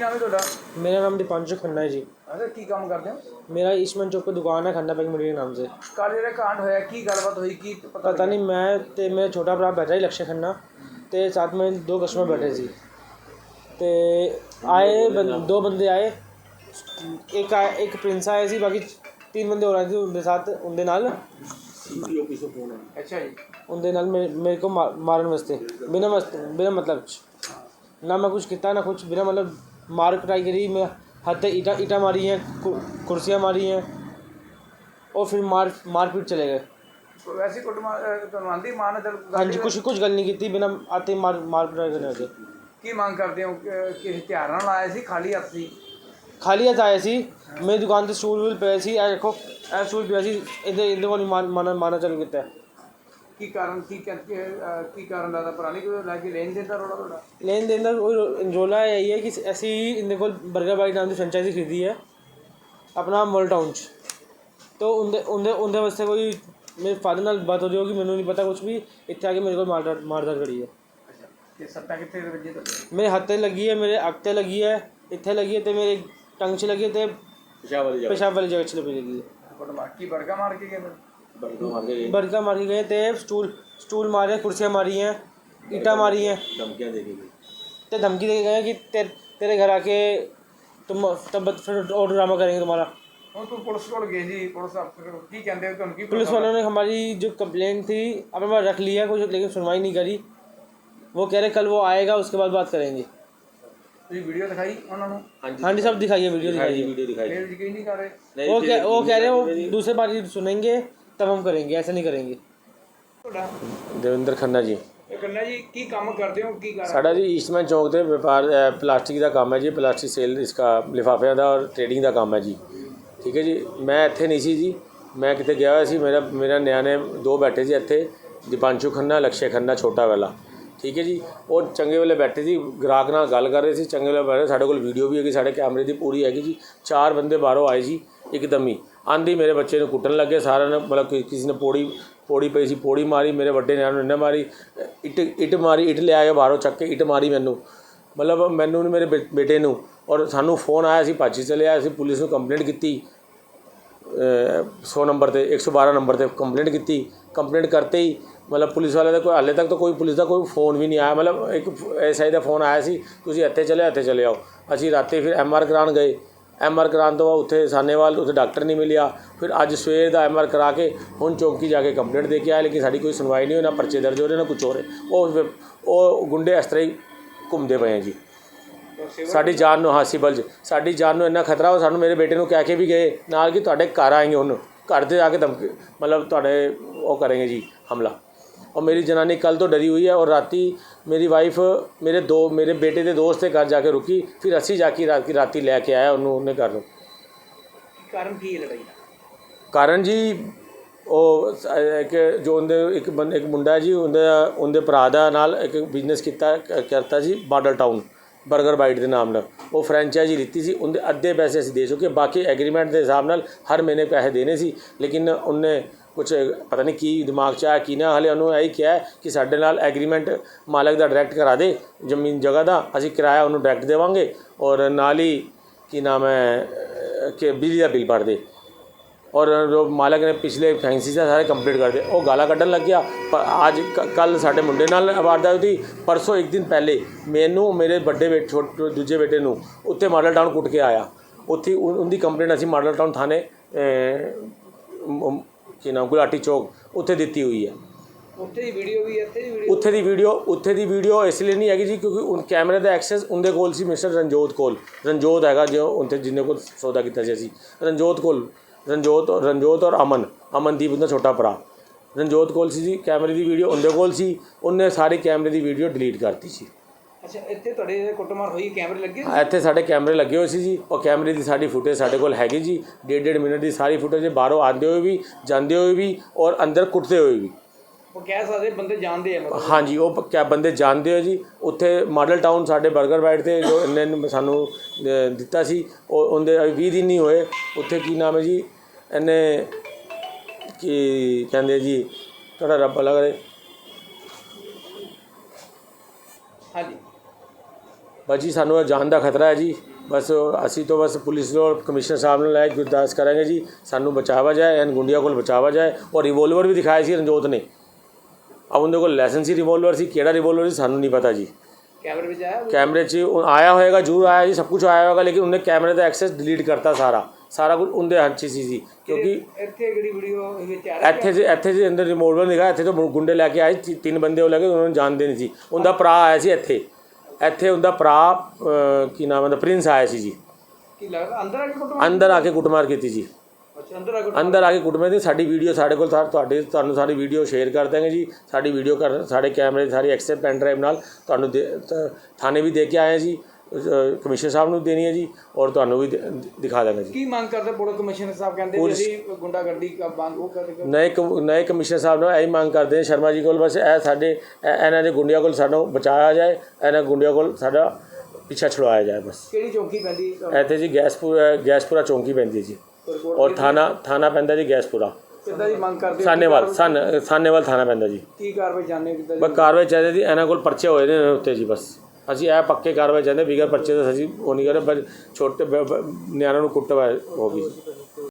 ਨਾਮ ਹੈ ਤੁਹਾਡਾ मेरा नाम दीपांशु खन्ना है जी ਅੱਛਾ ਕੀ ਕੰਮ ਕਰਦੇ ਹੋ मेरा ईस्टमन चौक पे दुकान है खन्ना पैक मीडिया के नाम से ਕੱਲ ਜਿਹੜਾ ਕਾਂਡ ਹੋਇਆ ਕੀ ਗੱਲਬਾਤ ਹੋਈ ਕੀ ਪਤਾ पता नहीं मैं ते मेरा छोटा भरा बैठा ही लक्ष्य खन्ना ते साथ में दो कस्टमर बैठे सी ते आए बं, दो बंदे आए एक आए एक प्रिंस आए सी बाकी तीन बंदे हो रहे थे उनके साथ उनके नाल ਅੱਛਾ ਜੀ उनके नाल मेरे, मेरे को मा- मारन वास्ते बिना मस्त बिना मतलब च। ना मैं कुछ किया ना कुछ बिना मतलब मार कुटाई करी मैं हाथ से ईटा ईटा मारी हैं कु- कुर्सियाँ मारी हैं और फिर मार मारपीट चले गए ਵੈਸੇ ਕੁੱਟਮਾ ਤੁਹਾਨੂੰ ਆਂਦੀ ਮਾਂ ਨੇ ਚਲ हाँ जी कुछ कुछ गल नहीं की थी बिना आते ही मार मार पिटाई करने लगे ਕੀ ਮੰਗ ਕਰਦੇ ਹੋ ਕਿ- ਕਿਸੇ ਤਿਉਹਾਰ ਨਾਲ ਆਏ ਸੀ ਖਾਲੀ ਹੱਥ ਸੀ खाली हथ आए सी मेरी दुकान से स्टूल वूल पे सी ए देखो ए स्टूल पे सी इधर इधर को नहीं मार मारना मारना चल गया है ਕੀ ਕਾਰਨ ਸੀ ਕਿ ਕੀ ਕਾਰਨ ਦਾ ਪੁਰਾਣੀ ਕੋਈ ਲੈ ਕੇ ਲੈਣ ਦੇਣ ਦਾ ਰੋੜਾ ਲੈਣ ਦੇਣ ਦਾ ਕੋਈ ਰੋਲਾ ਇਹ ਕਿ ਅਸੀਂ ਇਹਦੇ ਕੋਲ ਬਰਗਰ ਬਾਈ ਨਾਮ ਦੀ ਫਰੈਂਚਾਈਜ਼ੀ ਖਰੀਦੀ ਹੈ। ਆਪਣਾ ਮੋਲ ਟਾਊਨ ਚ। ਤੋ ਉਹਦੇ ਉਹਦੇ ਉਹਦੇ ਵਾਸਤੇ ਕੋਈ ਮੇਰੇ ਫਾਦਰ ਨਾਲ ਬਾਤ ਹੋ ਰਹੀ ਹੋਗੀ ਮੈਨੂੰ ਨਹੀਂ ਪਤਾ ਕੁਝ ਵੀ। ਇੱਥੇ ਆ ਕੇ ਮੇਰੇ ਕੋਲ ਮਾਰਦਾ ਮਾਰਦਾ ਖੜੀ ਹੈ। ਅੱਛਾ ਕਿੱਥੇ ਵੱਜੀ ਤੁਹਾਡੇ ਮੇਰੇ ਹੱਥੇ ਲੱਗੀ ਹੈ ਮੇਰੇ ਅੱਖ ਤੇ ਲੱਗੀ ਹੈ ਇੱਥੇ ਲੱਗੀ ਹੈ ਤੇ ਮੇਰੇ ਟੰਗ 'ਚ ਲੱਗੀ ਤੇ ਪਿਸ਼ਾਬ ਵਾਲੀ ਜਗ੍ਹਾ 'ਚ। ਲੱਗੀ ਹੈ। ਬਾਕੀ ਮਾਰ ਕੇ ਗਏ ਫਿਰ बर्गर मार के गए थे स्टूल स्टूल मारे कुर्सियाँ मारी हैं ईटा मारी हैं ते धमकी दे के गए कि ते, तेरे घर आके तुम तब फिर और ड्रामा करेंगे तुम्हारा ਹੁਣ ਤੂੰ ਪੁਲਿਸ ਕੋਲ ਗਏ ਜੀ ਪੁਲਿਸ ਅਫਸਰ ਕੀ ਕਹਿੰਦੇ ਹੋ ਤੁਹਾਨੂੰ ਕੀ पुलिस वालों ने हमारी जो कंप्लेंट थी अपने पास रख लिया कुछ लेकिन सुनवाई नहीं करी वो कह रहे कल वो आएगा उसके बाद बात करेंगे ਤੁਸੀਂ ਵੀਡੀਓ ਦਿਖਾਈ ਉਹਨਾਂ ਨੂੰ हाँ जी सब दिखाइए वीडियो दिखाइए ਫਿਰ ਯਕੀਨ नहीं कर रहे वो कह वो कह रहे हैं वो दूसरे बार सुनेंगे तब हम करेंगे ऐसा नहीं करेंगे ਤੁਹਾਡਾ ਦਵਿੰਦਰ ਖੰਨਾ ਜੀ ਇਹ ਕੰਨਾ ਜੀ ਕੀ ਕੰਮ ਕਰਦੇ ਹੋ ਕੀ ਕਰ ਸਾਡਾ ਜੀ ਈਸਟਮੈਨ ਚੌਕ ਤੇ ਵਪਾਰ ਅ, ਪਲਾਸਟਿਕ ਦਾ ਕੰਮ ਹੈ ਜੀ ਪਲਾਸਟਿਕ ਸੇਲ ਇਸਕਾ ਲਿਫਾਫਿਆਂ ਦਾ ਔਰ ਟ੍ਰੇਡਿੰਗ ਦਾ ਕੰਮ ਹੈ ਜੀ ਠੀਕ ਹੈ ਜੀ ਮੈਂ ਇੱਥੇ ਨਹੀਂ ਸੀ ਜੀ ਮੈਂ ਕਿਤੇ ਗਿਆ ਹੋਇਆ ਸੀ ਮੇਰਾ ਮੇਰਾ ਨਿਆਣੇ ਦੋ ਬੈਠੇ ਸੀ ਇੱਥੇ ਦੀਪਾਂਸ਼ੂ ਖੰਨਾ ਲਕਸ਼ੇ ਖੰਨਾ ਛੋਟਾ ਵਾਲਾ ਠੀਕ ਹੈ ਜੀ ਉਹ ਚੰਗੇ ਵੇਲੇ ਬੈਠੇ ਸੀ ਗ੍ਰਾਹਕ ਨਾਲ ਗੱਲ ਕਰ ਰਹੇ ਸੀ ਚੰਗੇ ਵੇਲੇ ਬੈਠੇ ਸਾਡੇ ਕੋਲ ਵੀਡੀਓ ਵੀ ਹੈਗੀ ਸਾਡੇ ਕੈਮਰੇ ਦੀ ਪੂਰੀ ਹੈਗੀ ਜੀ ਚਾਰ ਬੰਦੇ ਬਾਹਰੋਂ ਆਏ ਜੀ ਇੱਕਦਮ ਹੀ ਆਂਦੀ ਮੇਰੇ ਬੱਚੇ ਨੂੰ ਕੁੱਟਣ ਲੱਗੇ, ਸਾਰਿਆਂ ਨੇ ਮਤਲਬ ਕਿ ਕਿਸੇ ਨੇ ਪੌੜੀ ਪੌੜੀ ਪਈ ਸੀ, ਪੌੜੀ ਮਾਰੀ, ਮੇਰੇ ਵੱਡੇ ਨਿਆਣੇ ਨੂੰ ਇਹਨੇ ਮਾਰੀ, ਇੱਟ ਇੱਟ ਮਾਰੀ, ਇੱਟ ਲਿਆ ਕੇ ਬਾਹਰੋਂ ਚੱਕ ਕੇ ਇੱਟ ਮਾਰੀ ਮੈਨੂੰ। ਮਤਲਬ ਮੈਨੂੰ ਨਹੀਂ ਮੇਰੇ ਬੇ- ਬੇਟੇ ਨੂੰ, ਔਰ ਸਾਨੂੰ ਫੋਨ ਆਇਆ ਸੀ, ਭੱਜ ਚਲੇ ਆਇਆ ਅਸੀਂ ਪੁਲਿਸ ਨੂੰ ਕੰਪਲੇਂਟ ਕੀਤੀ। 100 ਨੰਬਰ ਤੇ 112 ਨੰਬਰ ਤੇ ਕੰਪਲੇਂਟ ਕੀਤੀ। ਕੰਪਲੇਂਟ ਕਰਤੇ ਹੀ, ਮਤਲਬ ਪੁਲਿਸ ਵਾਲੇ ਦਾ ਕੋਈ, ਹਾਲੇ ਤੱਕ ਤਾਂ ਕੋਈ ਪੁਲਿਸ ਦਾ ਕੋਈ ਫੋਨ ਵੀ ਨਹੀਂ ਆਇਆ। ਮਤਲਬ ਇੱਕ ਐਸਆਈ ਦਾ ਫੋਨ ਆਇਆ ਸੀ, ਤੁਸੀਂ ਇੱਥੇ ਚਲੇ ਇੱਥੇ ਚਲੇ ਆਓ। ਅਸੀਂ ਰਾਤੀ ਫਿਰ ਐਮਆਰ ਕਰਾਉਣ ਗਏ। ਐਮਆਰ ਕਰਾਉਣ ਤੋਂ ਬਾਅਦ ਉੱਥੇ ਸਾਨੇਵਾਲ ਉੱਥੇ ਡਾਕਟਰ ਨਹੀਂ ਮਿਲਿਆ। ਫਿਰ ਅੱਜ ਸਵੇਰ ਦਾ ਐਮਆਰ ਕਰਾ ਕੇ ਹੁਣ ਚੌਂਕੀ ਜਾ ਕੇ ਕੰਪਲੇਂਟ ਦੇ ਕੇ ਆਇਆ, ਲੇਕਿਨ ਸਾਡੀ ਕੋਈ ਸੁਣਵਾਈ ਨਹੀਂ ਹੋਈ, ਨਾ ਪਰਚੇ ਦਰਜ ਹੋ ਰਹੇ, ਨਾ ਕੁਝ ਹੋ ਰਿਹਾ। ਉਹ ਉਹ ਗੁੰਡੇ ਇਸ ਤਰ੍ਹਾਂ ਹੀ ਘੁੰਮਦੇ ਪਏ ਆ ਜੀ। ਸਾਡੀ ਜਾਨ ਨੂੰ ਹਾਂ ਸਿਵਲ 'ਚ ਸਾਡੀ ਜਾਨ ਨੂੰ ਇੰਨਾ ਖਤਰਾ ਉਹ ਸਾਨੂੰ ਮੇਰੇ ਬੇਟੇ ਨੂੰ ਕਹਿ ਕੇ ਵੀ ਗਏ, ਨਾਲ ਕਿ ਤੁਹਾਡੇ ਘਰ ਆਏਗੇ ਹੁਣ, ਘਰ 'ਤੇ ਜਾ ਕੇ ਧਮਕੀ, ਮਤਲਬ ਤੁਹਾਡੇ ਉਹ ਕਰਾਂਗੇ ਜੀ ਹਮਲਾ। ਔਰ ਮੇਰੀ ਜਨਾਨੀ ਕੱਲ ਤੋਂ ਡਰੀ ਹੋਈ ਹੈ ਔਰ ਰਾਤੀ ਮੇਰੀ ਵਾਈਫ ਮੇਰੇ ਦੋ ਮੇਰੇ ਬੇਟੇ ਦੇ ਦੋਸਤ ਦੇ ਘਰ ਜਾ ਕੇ ਰੁਕੀ ਫਿਰ ਅਸੀਂ ਜਾ ਕੇ ਰਾਤੀ ਰਾਤੀ ਲੈ ਕੇ ਆਇਆ ਉਹਨੂੰ ਉਹਨੇ ਘਰ ਨੂੰ। ਕਾਰਨ ਕੀ ਹੈ ਲੜਾਈ ਦਾ? ਕਾਰਨ ਜੀ ਉਹ ਇੱਕ ਜੋ ਉਹਦੇ ਇੱਕ ਬੰਦੇ ਇੱਕ ਮੁੰਡਾ ਜੀ ਉਹਦੇ ਉਹਦੇ ਭਰਾ ਦਾ ਨਾਲ ਇੱਕ ਬਿਜ਼ਨਸ ਕੀਤਾ ਕਰਤਾ ਜੀ ਮਾਡਲ ਟਾਊਨ 버ਗਰ ਬਾਈਟ ਦੇ ਨਾਮ ਨਾਲ। ਉਹ ਫਰੈਂਚਾਈਜ਼ੀ ਲਿੱਤੀ ਸੀ ਉਹਦੇ ਅੱਧੇ ਪੈਸੇ ਅਸੀਂ ਦੇ ਚੁੱਕੇ ਬਾਕੀ ਐਗਰੀਮੈਂਟ ਦੇ ਹਿਸਾਬ ਨਾਲ ਹਰ ਮਹੀਨੇ ਪੈਸੇ ਦੇਣੇ ਸੀ ਲੇਕਿਨ ਉਹਨੇ ਕੁਝ ਪਤਾ ਨਹੀਂ ਕੀ ਦਿਮਾਗ 'ਚ ਆਇਆ, ਕੀ ਨਾ, ਹਲੇ ਉਹਨੂੰ ਇਹੀ ਕਿਹਾ ਕਿ ਸਾਡੇ ਨਾਲ ਐਗਰੀਮੈਂਟ ਮਾਲਕ ਦਾ ਡਾਇਰੈਕਟ ਕਰਾ ਦੇ, ਜ਼ਮੀਨ ਜਗ੍ਹਾ ਦਾ, ਅਸੀਂ ਕਿਰਾਇਆ ਉਹਨੂੰ ਡਾਇਰੈਕਟ ਦੇਵਾਂਗੇ ਔਰ ਨਾਲ ਹੀ ਕੀ ਨਾਮ ਹੈ ਕਿ ਬਿਜਲੀ ਦਾ ਬਿੱਲ ਭਰ ਦੇ। ਔਰ ਜੋ ਮਾਲਕ ਨੇ ਪਿਛਲੇ ਫੈਂਸੀ ਦਾ ਸਾਰੇ ਕੰਪਲੀਟ ਕਰ ਦੇ ਉਹ ਗਾਲਾਂ ਕੱਢਣ ਲੱਗ ਗਿਆ ਪਰ ਅੱਜ ਕੱਲ ਸਾਡੇ ਮੁੰਡੇ ਨਾਲ ਵਾਰਦਾਤ ਹੋਈ ਪਰਸੋਂ ਇੱਕ ਦਿਨ ਪਹਿਲੇ ਮੈਨੂੰ, ਮੇਰੇ ਵੱਡੇ ਬੇਟੇ ਛੋਟੇ, ਦੂਜੇ ਬੇਟੇ ਨੂੰ ਉੱਥੇ ਮਾਡਲ ਟਾਊਨ ਕੁੱਟ ਕੇ ਆਇਆ। ਉੱਥੇ ਉਹਦੀ ਕੰਪਲੇਂਟ ਅਸੀਂ ਮਾਡਲ ਟਾਊਨ ਥਾਣੇ ਕੀ ਨਾਮ ਗੁਲਾਟੀ ਚੌਕ ਉੱਥੇ ਦਿੱਤੀ ਹੋਈ ਹੈ। ਉੱਥੇ ਦੀ ਵੀਡੀਓ ਵੀ ਹੈ, ਇੱਥੇ ਦੀ ਵੀਡੀਓ ਉੱਥੇ ਦੀ ਵੀਡੀਓ ਉੱਥੇ ਦੀ ਵੀਡੀਓ ਇਸ ਲਈ ਨਹੀਂ ਹੈਗੀ ਜੀ ਕਿਉਂਕਿ ਉਹ ਕੈਮਰੇ ਦਾ ਐਕਸੈਸ ਉਹਦੇ ਕੋਲ ਸੀ ਮਿਸਟਰ ਰਣਜੋਤ ਕੋਲ। ਰਣਜੋਤ ਹੈਗਾ ਜੋ ਉੱਥੇ ਜਿਹਨੇ ਕੋਲ ਸੌਦਾ ਕੀਤਾ ਸੀ ਅਸੀਂ। ਰਣਜੋਤ ਕੋਲ ਰਣਜੋਤ ਰਣਜੋਤ ਔਰ ਅਮਨ ਅਮਨਦੀਪ ਦਾ ਛੋਟਾ ਭਰਾ। ਰਣਜੋਤ ਕੋਲ ਸੀ ਜੀ ਕੈਮਰੇ ਦੀ ਵੀਡੀਓ ਉਹਦੇ ਕੋਲ ਸੀ ਉਹਨੇ ਸਾਰੀ ਕੈਮਰੇ ਦੀ ਵੀਡੀਓ ਡਿਲੀਟ ਕਰਤੀ ਸੀ। ਅੱਛਾ ਇੱਥੇ ਤੁਹਾਡੇ ਕੁੱਟਮਾਰ ਹੋਈ ਕੈਮਰੇ ਲੱਗੇ ਇੱਥੇ ਸਾਡੇ ਕੈਮਰੇ ਲੱਗੇ ਹੋਏ ਸੀ ਜੀ ਉਹ ਕੈਮਰੇ ਦੀ ਸਾਡੀ ਫੁਟੇਜ ਸਾਡੇ ਕੋਲ ਹੈਗੀ ਜੀ ਡੇਢ ਡੇਢ ਮਿੰਟ ਦੀ ਸਾਰੀ ਫੁਟੇਜ ਬਾਹਰੋਂ ਆਉਂਦੇ ਹੋਏ ਵੀ ਜਾਂਦੇ ਹੋਏ ਵੀ ਔਰ ਅੰਦਰ ਕੁੱਟਦੇ ਹੋਏ ਵੀ। ਉਹ ਕਹਿ ਸਕਦੇ ਬੰਦੇ ਜਾਣਦੇ ਆ ਮਤਲਬ। ਹਾਂਜੀ ਉਹ ਕਿਆ ਬੰਦੇ ਜਾਣਦੇ ਹੋ ਜੀ ਉੱਥੇ ਮਾਡਲ ਟਾਊਨ ਸਾਡੇ 버ਗਰ ਬਾਈਟ ਤੇ ਜੋ ਇਹਨੇ ਨੇ ਸਾਨੂੰ ਦਿੱਤਾ ਸੀ ਉਹ ਉਹਦੇ 20 ਦਿਨ ਨਹੀਂ ਹੋਏ ਉੱਥੇ ਕੀ ਨਾਮ ਹੈ ਜੀ ਇਹਨੇ ਕੀ ਕਹਿੰਦੇ ਜੀ ਤੁਹਾਡਾ ਰੱਬ ਲੱਗ ਰਿਹਾ ਹਾਂਜੀ। ਬਾਜੀ ਸਾਨੂੰ ਇਹ ਜਾਨ ਦਾ ਖਤਰਾ ਹੈ ਜੀ। ਬਸ ਅਸੀਂ ਤਾਂ ਬਸ ਪੁਲਿਸ ਨੂੰ ਕਮਿਸ਼ਨਰ ਸਾਹਿਬ ਨੂੰ ਲੈ ਕੇ ਗੁਰਦਾਸ ਕਰਾਂਗੇ ਜੀ। ਸਾਨੂੰ ਬਚਾਵਾ ਜਾਏ ਐਨ ਗੁੰਡਿਆਂ ਕੋਲ ਬਚਾਵਾ ਜਾਏ। ਔਰ ਰਿਵੋਲਵਰ ਵੀ ਦਿਖਾਇਆ ਸੀ ਰਣਜੋਤ ਨੇ। ਆ ਉਹਦੇ ਕੋਲ ਲਾਇਸੈਂਸੀ ਰਿਵੋਲਵਰ ਸੀ। ਕਿਹੜਾ ਰਿਵੋਲਵਰ ਸੀ ਸਾਨੂੰ ਨਹੀਂ ਪਤਾ ਜੀ। ਕੈਮਰੇ ਵਿੱਚ ਆਇਆ ਕੈਮਰੇ 'ਚ ਉਹ ਆਇਆ ਹੋਏਗਾ ਜ਼ਰੂਰ ਆਇਆ ਜੀ। ਸਭ ਕੁਝ ਆਇਆ ਹੋਏਗਾ ਲੇਕਿਨ ਉਹਨੇ ਕੈਮਰੇ ਦਾ ਐਕਸੈਸ ਡਿਲੀਟ ਕਰਤਾ ਸਾਰਾ। ਸਾਰਾ ਕੁਝ ਉਹਦੇ ਹੱਥ 'ਚ ਸੀ ਜੀ। ਕਿਉਂਕਿ ਇੱਥੇ ਜਿਹੜੀ ਵੀਡੀਓ ਵਿੱਚ ਆ ਇੱਥੇ ਜੇ ਇੱਥੇ ਜੇ ਅੰਦਰ ਰਿਮੋਵਰ ਦਿਖਾਇਆ ਇੱਥੇ ਤੋਂ ਗੁੰਡੇ ਲੈ ਕੇ ਆਏ ਤਿੰਨ ਬੰਦੇ ਉਹ ਲੈ ਕੇ ਉਹਨਾਂ ਨੂੰ ਜਾਣਦੇ ਨਹੀਂ ਸੀ। ਉਹਦਾ ਭਰਾ ਆਇਆ ਸੀ ਇੱਥੇ। ਇੱਥੇ ਉਹਦਾ ਭਰਾ ਕੀ ਨਾਮ ਹੈ ਪ੍ਰਿੰਸ ਆਇਆ ਸੀ ਜੀ। ਕੀ ਲੱਗਦਾ ਅੰਦਰ ਆ ਕੇ ਫੋਟੋ ਅੰਦਰ ਆ ਕੇ ਕੁੱਟਮਾਰ ਕੀਤੀ ਜੀ। ਅੱਛਾ ਅੰਦਰ ਆ ਕੇ ਅੰਦਰ ਆ ਕੇ ਕੁੱਟਮਾਰ ਦੀ ਸਾਡੀ ਵੀਡੀਓ ਸਾਡੇ ਕੋਲ ਤੁਹਾਡੇ ਤੁਹਾਨੂੰ ਸਾਡੀ ਵੀਡੀਓ ਸ਼ੇਅਰ ਕਰ ਦਾਂਗੇ ਜੀ। ਸਾਡੀ ਵੀਡੀਓ ਕਰ ਸਾਡੇ ਕੈਮਰੇ ਦੀ ਸਾਰੀ ਐਕਸੈਸ ਪੈਨ ਡਰਾਈਵ ਨਾਲ ਤੁਹਾਨੂੰ ਥਾਣੇ ਵੀ ਦੇ ਕੇ ਆਏ ਜੀ। ਕਮਿਸ਼ਨਰ ਸਾਹਿਬ ਨੂੰ ਦੇਣੀ ਹੈ ਜੀ ਔਰ ਤੁਹਾਨੂੰ ਵੀ ਦਿਖਾ ਦਾਂਗੇ ਜੀ। ਕੀ ਮੰਗ ਕਰਦੇ ਪੁਲਿਸ ਕਮਿਸ਼ਨਰ ਸਾਹਿਬ ਕਹਿੰਦੇ ਵੀ ਅਸੀਂ ਗੁੰਡਾਗਰਦੀ ਦਾ ਬੰਦ ਉਹ ਕਰਦੇ ਨਏ ਨਏ ਕਮਿਸ਼ਨਰ ਸਾਹਿਬ ਨੂੰ ਇਹੀ ਮੰਗ ਕਰਦੇ ਹਾਂ ਸ਼ਰਮਾ ਜੀ ਕੋਲ ਬਸ ਇਹ ਸਾਡੇ ਇਹ- ਇਹਨਾਂ ਦੇ ਗੁੰਡਿਆਂ ਕੋਲ ਸਾਨੂੰ ਬਚਾਇਆ ਜਾਏ ਇਹਨਾਂ ਗੁੰਡਿਆਂ ਕੋਲ ਸਾਡਾ ਪਿੱਛਾ ਛੁਡਵਾਇਆ ਜਾਏ ਬਸ। ਕਿਹੜੀ ਚੌਕੀ ਪੈਂਦੀ ਇੱਥੇ ਜੀ ਗੈਸਪੁਰਾ ਗੈਸਪੁਰਾ ਚੌਂਕੀ ਪੈਂਦੀ ਹੈ ਜੀ। ਔਰ ਥਾਣਾ ਥਾਣਾ ਪੈਂਦਾ ਜੀ ਗੈਸਪੁਰਾ। ਕਿੱਦਾਂ ਦੀ ਮੰਗ ਕਰਦੇ? ਸਾਨੇਵਾਲ ਸਾਨ ਸਾਨੇਵਾਲ ਥਾਣਾ ਪੈਂਦਾ ਜੀ। ਕੀ ਕਾਰਵਾਈ ਜਾਣੇ ਕਿੱਦਾਂ ਬਸ ਕਾਰਵਾਈ ਚਾਹੀਦੀ ਇਹਨਾਂ ਕੋਲ ਪਰਚੇ ਹੋਏ ਨੇ ਉੱਤੇ ਜੀ ਬਸ। ਅਸੀਂ ਇਹ ਪੱਕੇ ਕਾਰਵਾਈ ਚਾਹੁੰਦੇ ਬਿਗਰ ਪਰਚੇ ਤਾਂ ਅਸੀਂ ਉਹ ਨਹੀਂ ਕਰਦੇ ਪਰ ਛੋਟੇ ਨਿਆਣਿਆਂ ਨੂੰ ਕੁੱਟਵਾ ਹੋ ਗਈ।